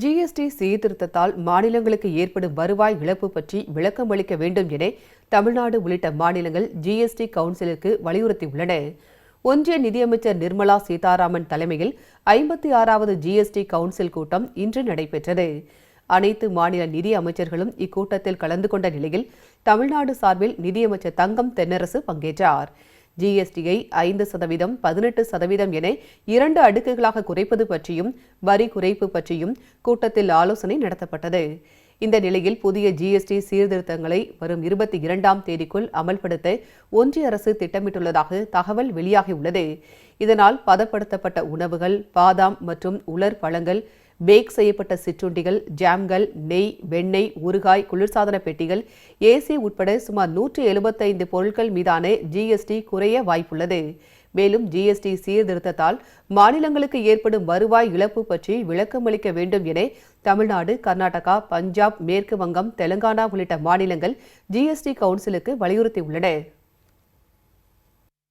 GST சீர்திருத்தத்தால் மாநிலங்களுக்கு ஏற்படும் வருவாய் இழப்பு பற்றி விளக்கம் அளிக்க வேண்டும் என தமிழ்நாடு உள்ளிட்ட மாநிலங்கள் ஜிஎஸ்டி கவுன்சிலுக்கு வலியுறுத்தியுள்ளன. ஒன்றிய நிதியமைச்சர் நிர்மலா சீதாராமன் தலைமையில் ஐம்பத்தி ஆறாவது ஜிஎஸ்டி கவுன்சில் கூட்டம் இன்று நடைபெற்றது. அனைத்து மாநில நிதி அமைச்சர்களும் இக்கூட்டத்தில் கலந்து கொண்ட நிலையில் தமிழ்நாடு சார்பில் நிதியமைச்சர் தங்கம் தென்னரசு பங்கேற்றார். ஜிஎஸ்டியை ஐந்து சதவீதம் பதினெட்டு சதவீதம் என இரண்டு அடுக்குகளாக குறைப்பது பற்றியும் வரி குறைப்பு பற்றியும் கூட்டத்தில் ஆலோசனை நடத்தப்பட்டது. இந்த நிலையில் புதிய ஜிஎஸ்டி சீர்திருத்தங்களை வரும் இருபத்தி இரண்டாம் தேதிக்குள் அமல்படுத்த ஒன்றிய அரசு திட்டமிட்டுள்ளதாக தகவல் வெளியாகியுள்ளது. இதனால் பதப்படுத்தப்பட்ட உணவுகள் பாதாம் மற்றும் உலர் பழங்கள் பேக் செய்யப்பட்ட சிற்றுண்டிகள் ஜாம்கள் நெய் வெண்ணெய் ஊறுகாய் குளிர்சாதன பெட்டிகள் ஏசி உட்பட சுமார் நூற்று எழுபத்தைந்து பொருட்கள் மீதான ஜிஎஸ்டி குறைய வாய்ப்புள்ளது. மேலும் ஜிஎஸ்டி சீர்திருத்தத்தால் மாநிலங்களுக்கு ஏற்படும் வருவாய் இழப்பு பற்றி விளக்கமளிக்க வேண்டும் என தமிழ்நாடு கர்நாடகா பஞ்சாப் மேற்கு வங்கம் தெலங்கானா உள்ளிட்ட மாநிலங்கள் ஜிஎஸ்டி கவுன்சிலுக்கு வலியுறுத்தியுள்ளன.